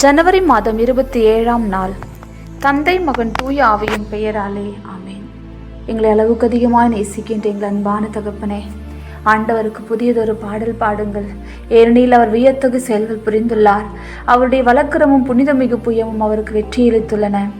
ஜனவரி மாதம் இருபத்தி ஏழாம் நாள். தந்தை மகன் தூய ஆவியின் பெயராலே ஆமேன். எங்களை அளவுக்கு அதிகமாக நேசிக்கின்ற எங்கள் அன்பான தகப்பனே ஆண்டவருக்கு புதியதொரு பாடல் பாடுங்கள். ஏனெனில் அவர் வியத்தகு செயல்கள் புரிந்துள்ளார். அவருடைய வழக்கரமும் புனிதமிகு புயமும் அவருக்கு வெற்றியளித்துள்ளன.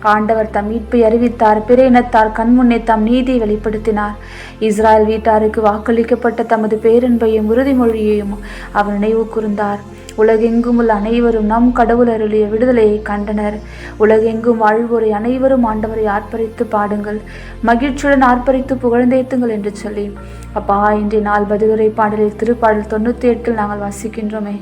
ஆண்டவர் தம் மீட்பை அறிவித்தார் பிற இனத்தார் கண்முன்னே தம் நீதியை வெளிப்படுத்தினார். இஸ்ராயல் வீட்டாருக்கு வாக்களிக்கப்பட்ட தமது பேரன்பையும் உறுதிமொழியையும் அவர் நினைவு கூர்ந்தார். உலகெங்கும் உள்ள அனைவரும் நம் கடவுள் அருளிய விடுதலையை கண்டனர். உலகெங்கும் வாழ்வோரை அனைவரும் ஆண்டவரை ஆர்ப்பரித்து பாடுங்கள். மகிழ்ச்சியுடன் ஆர்ப்பரித்து புகழ்ந்தேத்துங்கள் என்று சொல்லி. அப்பா இன்றைய நாள் பதிலுரை பாடலில் திருப்பாடல் தொண்ணூற்றி எட்டில் நாங்கள் வாசிக்கின்றோமே.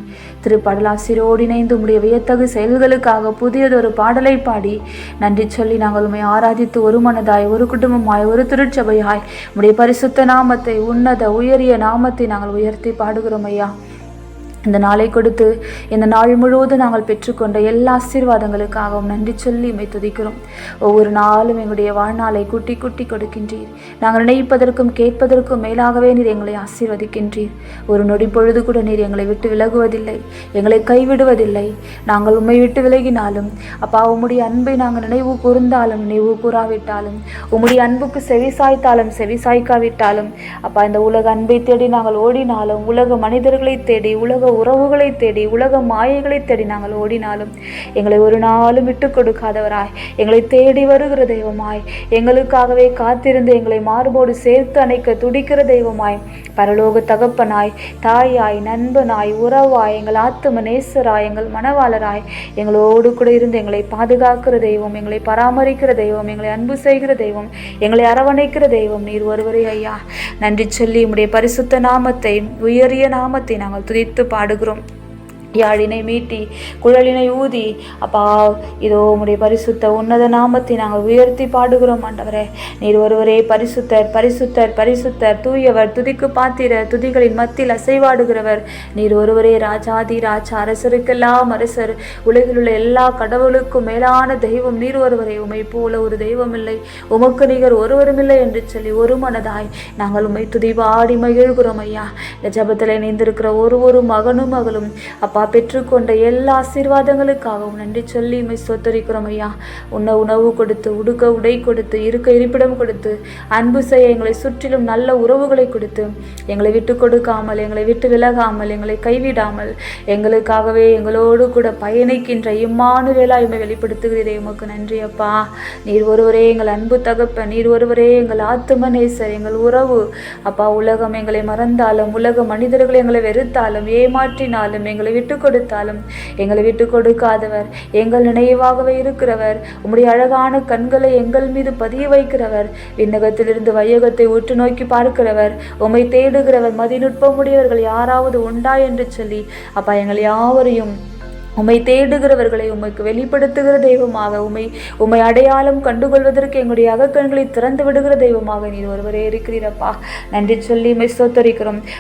திருப்பாடல் ஆசிரியரோடு இணைந்து உடைய வியத்தகு செயல்களுக்காக புதியதொரு பாடலை பாடி நன்றி சொல்லி நாங்கள் உண்மை ஆராதித்து ஒரு மனதாய் ஒரு குடும்பமாய் ஒரு திருச்சபையாய் உடைய பரிசுத்த நாமத்தை உன்னத உயரிய நாமத்தை நாங்கள் உயர்த்தி பாடுகிறோம் ஐயா. இந்த நாளை கொடுத்து இந்த நாள் முழுவதும் நாங்கள் பெற்றுக்கொண்ட எல்லா ஆசீர்வாதங்களுக்காகவும் நன்றி சொல்லி உம்மை துதிக்கிறோம். ஒவ்வொரு நாளும் எங்களுடைய வாழ்நாளை கூட்டி கூட்டி கொடுக்கின்றீர். நாங்கள் நினைப்பதற்கும் கேட்பதற்கும் மேலாகவே நீர் எங்களை ஆசீர்வதிக்கின்றீர். ஒரு நொடி பொழுது கூட நீர் எங்களை விட்டு விலகுவதில்லை. எங்களை கைவிடுவதில்லை. நாங்கள் உம்மை விட்டு விலகினாலும் அப்பா உம்முடைய அன்பை நாங்கள் நினைவு கூர்ந்தாலும் நினைவு கூறாவிட்டாலும் உம்முடைய அன்புக்கு செவி சாய்த்தாலும் செவி சாய்க்காவிட்டாலும் அப்பா இந்த உலக அன்பை தேடி நாங்கள் ஓடினாலும் உலக மனிதர்களை தேடி உலக உறவுகளை தேடி உலக மாயைகளை தேடி நாங்கள் ஓடினாலும் எங்களை ஒரு நாளும் விட்டு கொடுக்காதவராய் எங்களை தேடி வருகிற தெய்வமாய் எங்களுக்காகவே காத்திருந்து எங்களை மார்போடு சேர்த்து அணைக்க துடிக்கிற தெய்வமாய் பரலோக தகப்பனாய் தாயாய் நண்பனாய் உறவாய் எங்கள் ஆத்தும நேசராய் எங்கள் மனவாளராய் எங்களோடு கூட இருந்து எங்களை பாதுகாக்கிற தெய்வம் எங்களை பராமரிக்கிற தெய்வம் எங்களை அன்பு செய்கிற தெய்வம் எங்களை அரவணைக்கிற தெய்வம் நீர் ஒருவரே ஐயா. நன்றி சொல்லி உம்முடைய பரிசுத்த நாமத்தை உயரிய நாமத்தை நாங்கள் துதித்து பாடுகிறோம். யாழினை மீட்டி குழலினை ஊதி அப்பா இதோ உம்முடைய பரிசுத்த உன்னத நாமத்தை நாங்கள் உயர்த்தி பாடுகிறோம் ஆண்டவரே. நீர் ஒருவரே பரிசுத்தர் பரிசுத்தர் பரிசுத்தர். தூயவர் துதிக்கு பாத்திர துதிகளின் மத்தியில் அசைவாடுகிறவர். நீர் ஒருவரே ராஜாதி ராஜா அரசருக்கெல்லாம் அரசர். உலகில் உள்ள எல்லா கடவுளுக்கும் மேலான தெய்வம் நீர் ஒருவரே. உமை போல ஒரு தெய்வம் இல்லை. உமக்கு நிகர் ஒருவரும் இல்லை என்று சொல்லி ஒரு மனதாய் நாங்கள் உமை துதிபாடி மகிழ்கிறோம் ஐயா. இந்த ஜபத்தில் இணைந்திருக்கிற ஒரு ஒரு மகனும் மகளும் அப்பா பெற்றுக்கொண்ட எல்லா ஆசீர்வாதங்களுக்காகவும் நன்றி சொல்லி உம்மை சொத்தரிக்கிறோம் ஐயா. உண்ண உணவு கொடுத்து உடுக்க உடை கொடுத்து இருக்க இருப்பிடம் கொடுத்து அன்பு செய்ய எங்களை சுற்றிலும் நல்ல உறவுகளை கொடுத்து எங்களை விட்டு கொடுக்காமல் எங்களை விட்டு விலகாமல் எங்களை கைவிடாமல் எங்களுக்காகவே எங்களோடு கூட பயணிக்கின்ற இம்மானு வேளா இம்மை வெளிப்படுத்துகிறீரே. உமக்கு நன்றி அப்பா. நீர் ஒருவரே எங்கள் அன்பு தகப்பன் நீர் ஒருவரே எங்கள் ஆத்தும நேசர் எங்கள் உறவு. அப்பா உலகம் எங்களை மறந்தாலும் உலக மனிதர்கள் எங்களை வெறுத்தாலும் ஏமாற்றினாலும் எங்களை விட்டு கொடுத்தாலும் எங்களை விட்டு கொடுக்காதவர் எங்கள் நினைவாகவே இருக்கிறவர். உம்முடைய அழகான கண்களை எங்கள் மீது பதிய வைக்கிறவர். விண்ணகத்திலிருந்து வையகத்தை உற்று நோக்கி பார்க்கிறவர். உம்மை தேடுகிறவர். மதிநுட்பமுடையவர்கள் யாராவது உண்டா என்று சொல்லி அப்பா எங்கள் யாவரையும் உம்மை தேடுகிறவர்களை உமைக்கு வெளிப்படுத்துகிற தெய்வமாக உமை உம்மை அடையாளம் கண்டுகொள்வதற்கு எங்களுடைய அகக்கண்களை திறந்து விடுகிற தெய்வமாக நீர் ஒருவரே இருக்கிறீரப்பா. நன்றி சொல்லி உம்மை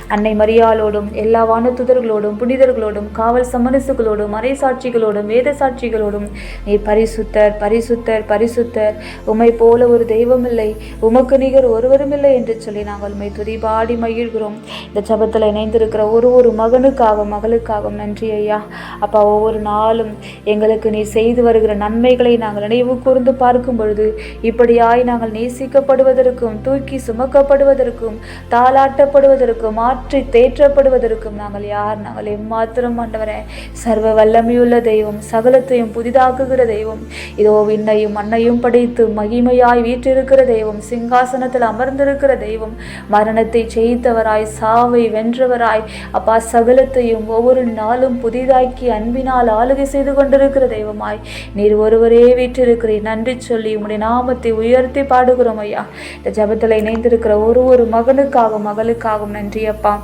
அன்னை மரியாளோடும் எல்லா வானத்துதர்களோடும் புனிதர்களோடும் காவல் சமரசுகளோடும் மறை சாட்சிகளோடும் வேத சாட்சிகளோடும் நீ பரிசுத்தர் பரிசுத்தர் பரிசுத்தர். உமை போல ஒரு தெய்வம் இல்லை உமக்கு நிகர் ஒருவரும் இல்லை என்று சொல்லி நாங்கள் உண்மை துதிபாடி மகிழ்கிறோம். இந்த சபத்தில் இணைந்திருக்கிற ஒரு ஒரு மகனுக்காகவும் மகளுக்காகவும் நன்றி ஐயா. அப்பா ஒவ்வொரு நாளும் எங்களுக்கு நீ செய்து வருகிற நன்மைகளை நாங்கள் நினைவு கூர்ந்து பார்க்கும் பொழுது இப்படியாய் நாங்கள் நேசிக்கப்படுவதற்கும் தூக்கி சுமக்கப்படுவதற்கும் தாளாட்டப்படுவதற்கும் மாற்றி தேற்றப்படுவதற்கும் நாங்கள் யார்? நாங்கள் எம்மாத்திரம் ஆண்டவரே. சர்வ வல்லமையுள்ள தெய்வம் சகலத்தையும் புதிதாக்குகிற தெய்வம். இதோ விண்ணையும் மண்ணையும் படைத்து மகிமையாய் வீற்றிருக்கிற தெய்வம் சிங்காசனத்தில் அமர்ந்திருக்கிற தெய்வம். மரணத்தை ஜெயித்தவராய் சாவை வென்றவராய் அப்பா சகலத்தையும் ஒவ்வொரு நாளும் புதிதாக்கி அன்பினால் ஆளுகை செய்து கொண்டிருக்கிற தெய்வமாய் நீர் ஒருவரே வீற்றிருக்கிறீர். நன்றி சொல்லி உம்முடைய நாமத்தை உயர்த்தி பாடுகிறோம் ஐயா. இந்த ஜபத்தில் இணைந்திருக்கிற ஒரு ஒரு மகனுக்காகவும் மகளுக்காகவும் நன்றி அப்பா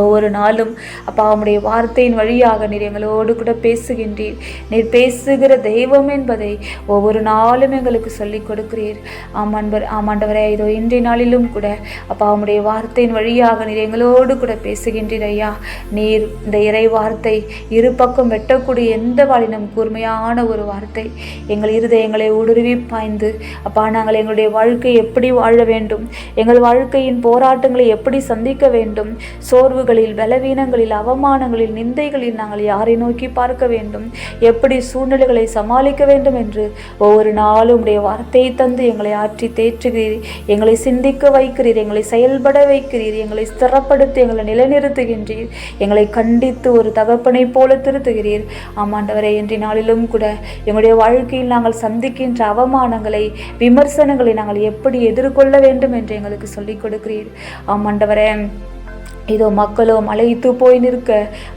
ஒவ்வொரு நாளும் அப்பா உம்முடைய வார்த்தையின் வழியாக நீர் எங்களோடு கூட பேசுகின்றீர். நீர் பேசுகிற தெய்வம் என்பதை ஒவ்வொரு நாளும் எங்களுக்கு சொல்லிக் கொடுக்கிறீர். ஆமாண்பர் ஆமாண்டவரே இதோ இன்றைய நாளிலும் கூட அப்பா உம்முடைய வார்த்தையின் வழியாக நீர் எங்களோடு கூட பேசுகின்றீர் ஐயா. நீர் இந்த இறை வார்த்தை இரு பக்கம் வெட்டக்கூடிய எந்த வாழினம் கூர்மையான ஒரு வார்த்தை. எங்கள் இருதயங்களை ஊடுருவி பாய்ந்து அப்பா நாங்கள் எங்களுடைய வாழ்க்கை எப்படி வாழ வேண்டும்? எங்கள் வாழ்க்கையின் போராட்டங்களை எப்படி சந்திக்க வேண்டும்? சோர்வு இழப்புகளில் பலவீனங்களில் அவமானங்களில் நிந்தைகளில் நாங்கள் யாரை நோக்கி பார்க்க வேண்டும்? எப்படி சூழ்நிலைகளை சமாளிக்க வேண்டும் என்று ஒவ்வொரு நாளும் உடைய வார்த்தையை தந்து எங்களை ஆற்றி தேற்றுகிறீர். எங்களை சிந்திக்க வைக்கிறீர். எங்களை செயல்பட வைக்கிறீர். எங்களை ஸ்திரப்படுத்தி எங்களை நிலைநிறுத்துகின்றீர். எங்களை கண்டித்து ஒரு தகப்பனை போல திருத்துகிறீர். ஆமாண்டவரை இன்றைய நாளிலும் கூட எங்களுடைய வாழ்க்கையில் நாங்கள் சந்திக்கின்ற அவமானங்களை விமர்சனங்களை நாங்கள் எப்படி எதிர்கொள்ள வேண்டும் என்று எங்களுக்கு சொல்லிக் கொடுக்கிறீர். ஆமாண்டவரே இதோ மக்களோ மலைத்து போய் நிற்க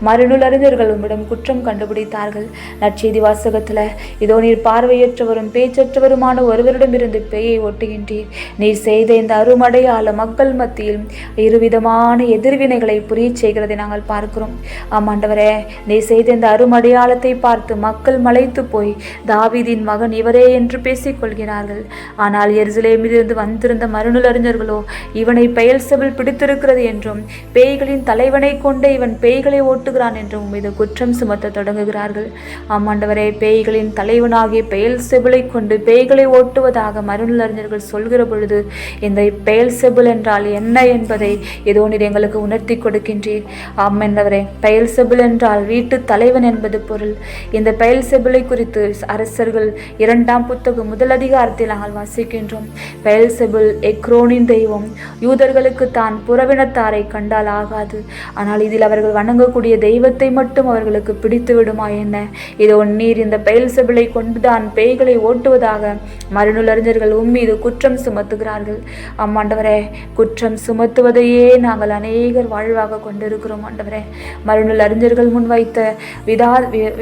மறுநூல் அறிஞர்கள் உம்மிடம் குற்றம் கண்டுபிடித்தார்கள். நற்செய்தி வாசகத்தில் இதோ நீர் பார்வையற்றவரும் பேச்சற்றவருமான ஒருவரிடமிருந்து பேயை ஒட்டுகின்றீர். நீர் செய்த இந்த அருமடையாள மக்கள் மத்தியில் இருவிதமான எதிர்வினைகளை புரிய செய்கிறதை நாங்கள் பார்க்கிறோம். ஆமாண்டவரே நீர் செய்த இந்த அருமடையாளத்தை பார்த்து மக்கள் மலைத்து போய் தாவிதின் மகன் இவரே என்று பேசிக் கொள்கிறார்கள் ஆனால் எருசலேமிலிருந்து வந்திருந்த மறுநூல் அறிஞர்களோ இவனை பெயல் பிடித்திருக்கிறது என்றும் பேய்களின் தலைவனை கொண்டு இவன் பேய்களை ஓட்டுகிறான் என்றும் மீது குற்றம் சுமத்த தொடங்குகிறார்கள். ஆமாண்டவரே பேய்களின் தலைவனாகிய பெயல் செபிலை கொண்டு பேய்களை ஓட்டுவதாக மருளறிஞர்கள் சொல்கிற பொழுது இந்த பெயல் செபுல் என்றால் என்ன என்பதை ஏதோ நீர் எங்களுக்கு உணர்த்தி கொடுக்கின்றீர். ஆமாண்டவரே பெயல் செபுல் என்றால் வீட்டு தலைவன் என்பது பொருள். இந்த பெயல் செபிலை குறித்து அரசர்கள் இரண்டாம் புத்தகம் முதல் அதிகாரத்தில் நாங்கள் வாசிக்கின்றோம். பெயல் செபுல் எக்ரோனின் தெய்வம் யூதர்களுக்கு தான் புறவினத்தாரை கண்டால் ஆகாது. ஆனால் இதில் அவர்கள் வணங்கக்கூடிய தெய்வத்தை மட்டும் அவர்களுக்கு பிடித்து விடுமா என்ன? இதோ நீர் இந்த பெயல் செபிளை கொண்டுதான் பேய்களை ஓட்டுவதாக மறுநூலறிஞர்கள் உம்மீது குற்றம் சுமத்துகிறார்கள். அம்மாண்டவரே குற்றம் சுமத்துவதையே நாங்கள் அநேகர் வாழ்வாக கொண்டிருக்கிறோம் ஆண்டவரே. மறுநூல் அறிஞர்கள் முன்வைத்த விதா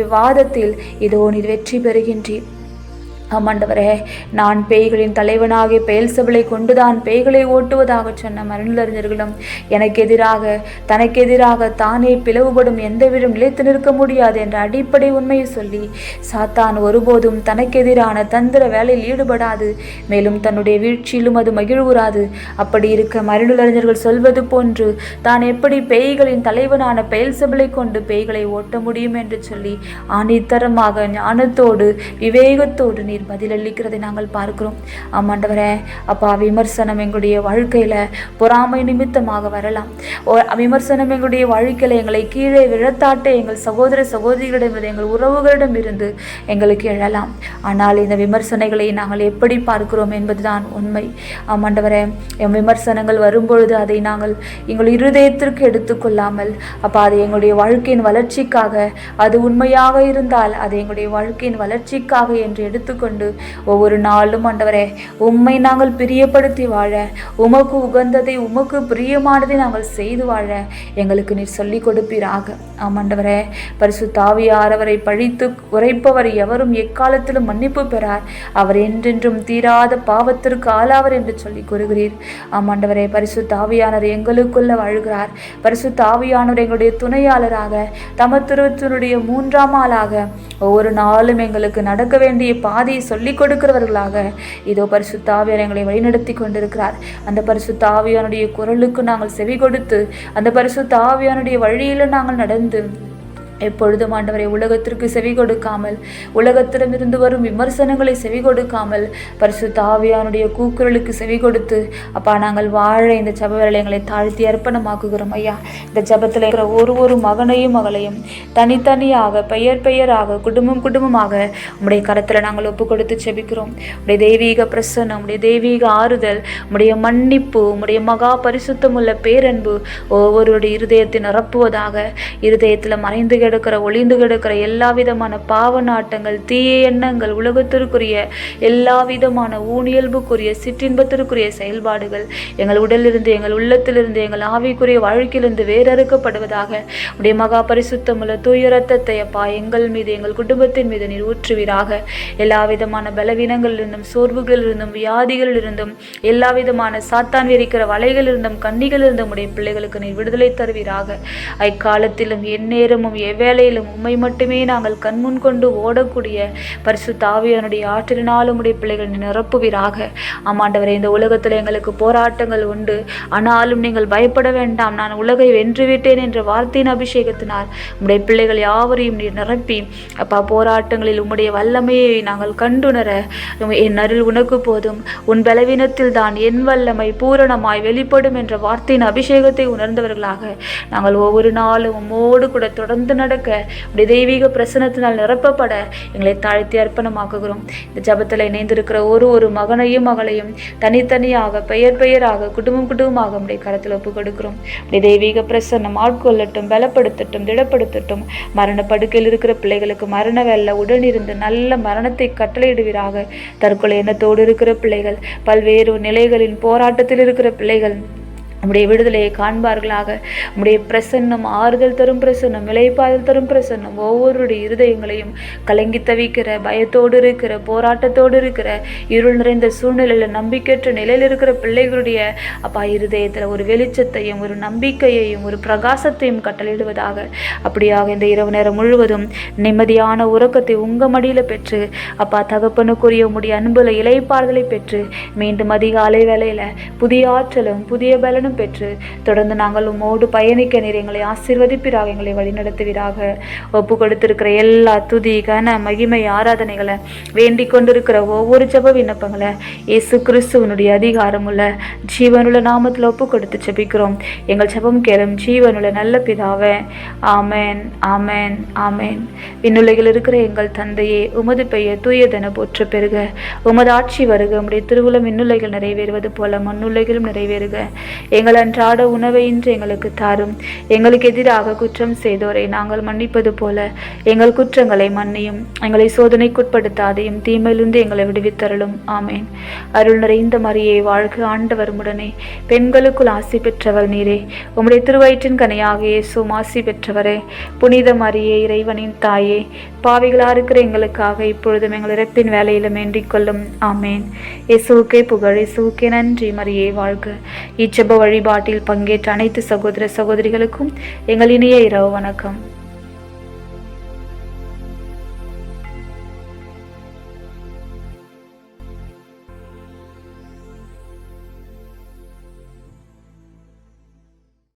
விவாதத்தில் இதோ நீர் வெற்றி பெறுகின்றீர். ஆமாண்டவரே நான் பேய்களின் தலைவனாகிய பெயல்சபலை கொண்டுதான் பேய்களை ஓட்டுவதாக சொன்ன மருளறிஞர்களும் எனக்கு எதிராக தனக்கு எதிராக தானே பிளவுபடும் எந்தவிடம் நிலைத்து நிற்க முடியாது என்ற அடிப்படை உண்மையை சொல்லி சாத்தான் ஒருபோதும் தனக்கு எதிரான தந்திர வேலையில் ஈடுபடாது மேலும் தன்னுடைய வீழ்ச்சியிலும் அது மகிழ்வுறாது. அப்படி இருக்க மருளறிஞர்கள் சொல்வது போன்று தான் எப்படி பேய்களின் தலைவனான பெயல்சபலை கொண்டு பேய்களை ஓட்ட முடியும் என்று சொல்லி ஆணித்தரமாக ஞானத்தோடு விவேகத்தோடு நீ நீர் பதிலளிக்கிறதை நாங்கள் பார்க்கிறோம். ஆமாண்டவரே அப்பா விமர்சனம் எங்களுடைய வாழ்க்கையில் பொறாமை நிமித்தமாக வரலாம். விமர்சனம் எங்களுடைய வாழ்க்கையில் எங்களை கீழே விழத்தாட்ட எங்கள் சகோதர சகோதரிகளிடம் எங்கள் உறவுகளிடம் இருந்து எங்களுக்கு எழலாம். ஆனால் இந்த விமர்சனைகளை நாங்கள் எப்படி பார்க்கிறோம் என்பதுதான் உண்மை. ஆமாண்டவரே என் விமர்சனங்கள் வரும்பொழுது அதை நாங்கள் எங்கள் இருதயத்திற்கு எடுத்துக்கொள்ளாமல் அப்போ அது எங்களுடைய வாழ்க்கையின் வளர்ச்சிக்காக அது உண்மையாக இருந்தால் அது எங்களுடைய வாழ்க்கையின் வளர்ச்சிக்காக என்று எடுத்துக்கொண்டு கொண்டு ஒவ்வொரு நாளும் ஆண்டவரே உம்மை நாங்கள் பிரியப்படுத்தி வாழ உமக்கு உகந்ததை உமக்கு பிரியமானதை நாங்கள் செய்து வாழ எங்களுக்கு நீர் சொல்லிக் கொடுப்பீராக. ஆமாண்டவரே பரிசு தாவியாரவரை பழித்து உரைப்பவர் எவரும் எக்காலத்திலும் மன்னிப்பு பெறார். அவர் என்றென்றும் தீராத பாவத்திற்கு ஆளாவர் என்று சொல்லி கூறுகிறீர். ஆமாண்டவரே பரிசு தாவியானவர் எங்களுக்குள்ள வாழ்கிறார். பரிசு தாவியானவர் எங்களுடைய துணையாளராக தமத்திருவத்தினுடைய மூன்றாம் ஆளாக ஒவ்வொரு நாளும் எங்களுக்கு நடக்க வேண்டிய பாதை சொல்லிக் கொடுக்கிறவர்களாக இதோ பரிசுத்தாவியார் எங்களை வழிநடத்தி கொண்டிருக்கிறார். அந்த பரிசுத்தாவியானுடைய குரலுக்கு நாங்கள் செவி கொடுத்து அந்த பரிசுத்தாவியானுடைய வழியில் நாங்கள் நடந்து எப்பொழுதும் ஆண்டவரை உலகத்திற்கு செவி கொடுக்காமல் உலகத்திடமிருந்து வரும் விமர்சனங்களை செவி கொடுக்காமல் பரிசு தாவியானுடைய கூக்குரலுக்கு செவி கொடுத்து அப்பா நாங்கள் வாழ இந்த ஜப எங்களை தாழ்த்தி அர்ப்பணமாக்குகிறோம் ஐயா. இந்த ஜபத்தில் இருக்கிற ஒரு ஒரு மகனையும் மகளையும் தனித்தனியாக பெயர் பெயராக குடும்பம் குடும்பமாக உடைய கரத்தில் நாங்கள் ஒப்பு கொடுத்து செபிக்கிறோம் உடைய தெய்வீக பிரசன்னம் உடைய தெய்வீக ஆறுதல் உடைய மன்னிப்பு உடைய மகா பரிசுத்தம் உள்ள பேரன்பு ஒவ்வொருடைய இருதயத்தை நிரப்புவதாக இருதயத்தில் மறைந்து கிடக்கிற ஒளிந்து கிடக்கிற எல்லா விதமான பாவ நாட்டங்கள் தீய எண்ணங்கள் உலகத்திற்குரிய எல்லா விதமான ஊனியல்புக்குரிய சிற்றின்பத்திற்குரிய செயல்பாடுகள் எங்கள் உடலிலிருந்து எங்கள் உள்ளத்திலிருந்து எங்கள் ஆவிக்குரிய வாழ்க்கையிலிருந்து வேறறுக்கப்படுவதாக உடைய மகா பரிசுத்தமுள்ள தூய ரத்தத்தை அப்பா எங்கள் மீது எங்கள் குடும்பத்தின் மீது நீர் ஊற்றுவீராக. எல்லா விதமான பலவீனங்களிலிருந்தும் சோர்வுகளிலிருந்தும் வியாதிகளிலிருந்தும் எல்லா விதமான சாத்தான் இருக்கிற வலைகளிலிருந்தும் கண்ணிகளிலிருந்தும் உடைய பிள்ளைகளுக்கு நீர் விடுதலை தருவீராக. அக்காலத்திலும் எந்நேரமும் எவ் எவ்வேளையிலும் உம்மை மட்டுமே நாங்கள் கண்முன் கொண்டு ஓடக்கூடிய பரிசு தாவியனுடைய ஆற்றலினால் உடைய பிள்ளைகள் நிரப்புவீராக. ஆமாண்டவரே இந்த உலகத்தில் எங்களுக்கு போராட்டங்கள் உண்டு. ஆனாலும் நீங்கள் பயப்பட வேண்டாம். நான் உலகை வென்றுவிட்டேன் என்ற வார்த்தையின் அபிஷேகத்தினால் உம்முடைய பிள்ளைகள் யாவரையும் நீர் நிரப்பி அப்பா போராட்டங்களில் உம்முடைய வல்லமையை நாங்கள் கண்டுணர என் அருள் உனக்கு போதும். உன் பலவீனத்தில் தான் என் வல்லமை பூரணமாய் வெளிப்படும் என்ற வார்த்தையின் அபிஷேகத்தை உணர்ந்தவர்களாக நாங்கள் ஒவ்வொரு நாளும் உம்மோடு கூட தொடர்ந்து நடக்க. உடைய தெய்வீக பிரசனத்தினால் நிரப்பப்பட எங்களை தாழ்த்தி அர்ப்பணமாக்குகிறோம். இந்த ஜபத்தில் இணைந்திருக்கிற ஒரு ஒரு மகனையும் மகளையும் தனித்தனியாக பெயர் பெயராக குடும்பம் குடும்பமாக உடைய கரத்தில் ஒப்பு கொடுக்கிறோம் உடைய தெய்வீக பிரசன்னம் ஆட்கொள்ளட்டும் பலப்படுத்தட்டும் திடப்படுத்தட்டும் மரண படுக்கையில் இருக்கிற பிள்ளைகளுக்கு மரண வெல்ல உடனிருந்து நல்ல மரணத்தை கட்டளையிடுவீராக. தற்கொலை எண்ணத்தோடு இருக்கிற பிள்ளைகள் பல்வேறு நிலைகளின் போராட்டத்தில் இருக்கிற பிள்ளைகள் நம்முடைய விடுதலையை காண்பார்களாக. நம்முடைய பிரசன்னம் ஆறுதல் தரும் பிரசன்னம் இலைப்பாதல் தரும் பிரசன்னம் ஒவ்வொருடைய இருதயங்களையும் கலங்கி தவிக்கிற பயத்தோடு இருக்கிற போராட்டத்தோடு இருக்கிற இருள் நிறைந்த சூழ்நிலையில் நம்பிக்கையற்ற நிலையில் இருக்கிற பிள்ளைகளுடைய அப்பா இருதயத்தில் ஒரு வெளிச்சத்தையும் ஒரு நம்பிக்கையையும் ஒரு பிரகாசத்தையும் கட்டளையிடுவதாக. அப்படியாக இந்த இரவு நேரம் முழுவதும் நிம்மதியான உறக்கத்தை உங்க மடியில் பெற்று அப்பா தகப்பனுக்குரிய உம்முடைய அன்புல இலைப்பாறுதலை பெற்று மீண்டும் அதிகாலை வேலையில் புதிய ஆற்றலும் புதிய பலனும் பெற்று தொடர்ந்து நாங்கள் உம்மோடு பயணிக்க நீர் எங்களை ஆசீர்வதிப்பிறாக எங்களை வழிநடத்துவீராக. ஒப்பு கொடுத்திருக்கிற எல்லா துதி கன மகிமை ஆராதனைகளை வேண்டிக் கொண்டிருக்கிற ஒவ்வொரு ஜப விண்ணப்பங்களை இயேசு கிறிஸ்துவனுடைய அதிகாரமுள்ள ஜீவனுள்ள நாமத்தில் ஒப்பு கொடுத்து ஜபிக்கிறோம். எங்கள் ஜபம் கேளும் ஜீவனுள்ள நல்ல பிதாவே ஆமேன் ஆமேன் ஆமேன். விண்ணுலகில் இருக்கிற எங்கள் தந்தையே உமது பெயர் தூயதென போற்ற பெறுக உமது ஆட்சி வருக உம்முடைய திருவுளம் விண்ணுலகில் நிறைவேறுவது போல மண்ணுலகிலும் நிறைவேறுக. எங்கள் அன்றாட உணவை இன்று எங்களுக்கு தாரும். எங்களுக்கு எதிராக குற்றம் செய்தோரை நாங்கள் மன்னிப்பது போல எங்கள் குற்றங்களை மன்னியும். எங்களை சோதனைக்குட்படுத்தாதையும் தீமையிலிருந்து எங்களை விடுவித்தருளும். ஆமேன். அருள் நிறைந்த மரியை வாழ்க ஆண்டவர் உடனே பெண்களுக்குள் ஆசி பெற்றவர் நீரே. உம்முடைய திருவயிற்றின் கனியாக இயேசுவும் ஆசி பெற்றவரே. புனித மரியே இறைவனின் தாயே. பாவிகளாக இருக்கிற எங்களுக்காக இப்பொழுதும் எங்கள் இறப்பின் வேலையிலும் வேண்டிக் கொள்ளும். ஆமேன். இசுவுக்கே புகழ் இசுவுக்கே நன்றி. மரியே வாழ்க. இச்செப வழிபாட்டில் பங்கேற்ற அனைத்து சகோதர சகோதரிகளுக்கும் எங்கள் இணைய இரவு வணக்கம்.